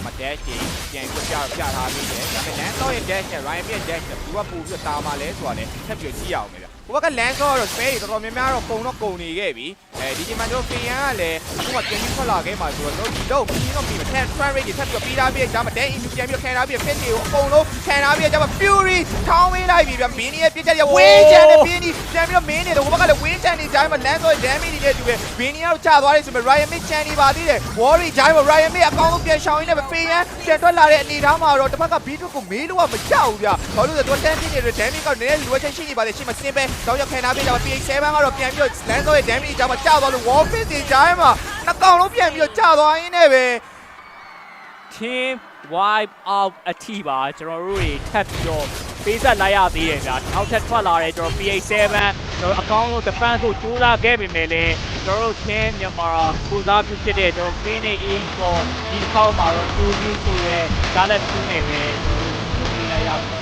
တော့မှ dash ကြီးပြန်ပြပြပြထားပြီးတယ်ဒါပေမဲ့ land တော့ရဲ့ dash နဲ့ Ryan ရဲ့ dash နဲ့ဘူးကပို့ပြီးတော့တာမှာလဲဆိုတာလဲထပ်ပြီးကြည့်ရအောင်မယ်ဗျဟိုဘက်က land တော့တော့ space တော်တော်များများတော့ပုံတော့ပုံနေခဲ့ပြီအဲဒီချိန်မှာကျွန်တော် Fian ကလည်းအခုမှပြန်ပြီးထွက်လာခဲ့မှာဆိုတော့ဒီတော့ပြီးတော့ပြီးမထက် trend rate တွေထပ်ပြီးပြီးသားပြီးဒါမှ dash in ပြန်ပြီးခံထားပြီး fit တွေကိုအကုန်လုံးခံထားပြီးဒါမှ fury ထောင်းဝေးလိုက်ပြီဗျမင်းရဲ့ပြစ်ချက်ရဝေးချန်နဲ့ပြင်းပြီးပြန်ပြီးတော့မင်းနေတယ်ဟိုဘက်ကလည်း win chan နေကြမှာ land တော့ damage တွေနဲ့တူပဲဘင်းနီကတော့ကြာသွားတယ်ဆိုပေမဲ့ Ryan Mid chan နေပါသေးတယ် Worry ဂျိုင်းမှာ Ryan Mid အကောင်းဆုံးပြန်ရှောင်ရင်းနဲ့ပဲ Fian ပြန်ထွက်လာတဲ့အနေအထားမှာတော့တစ်ဖက်က beat ကိုမေးလို့ကမကြောက်ဘူးဗျဘာလို့လဲဆိုတော့10ပြည့်နေတဲ့ damage ကနည်းနည်းလိုအပ်ချက်ရှိနေပါလေရှေ့မှာ simple တော့ရောက်ခံထားပေးကြပါ PH7 ကတော့ပြန်ပြီးတော့ land တော့ရဲ့ damage ကြာမှာကြာသွားလို့ wall fit တွေဂျိုင်းမှာနှစ်ကောင်လုံးပြန်ပြီးတော့ကြာသွားရင်းနဲ့ပဲ team wipe out အထိပါကျွန်တော်တို့တွေထပ်ပြီးတော့ ပေးဆက်လိုက်ရသေးတယ်ဗျာနောက်ထပ်ထွက်လာတဲ့ကျွန်တော် PA7 ကျွန်တော်အကောင့်လို့ defense ကိုကြိုးစားခဲ့ပေမဲ့လည်းကျွန်တော်တို့ team မြန်မာကိုစားပြုဖြစ်တဲ့ကျွန်တော် Phoenix Inc ကိုဒီခေါက်မှာတော့2 view ဆိုရဲဒါလည်း2နေပဲကျွန်တော်တို့လုပ်လိုက်ရပါ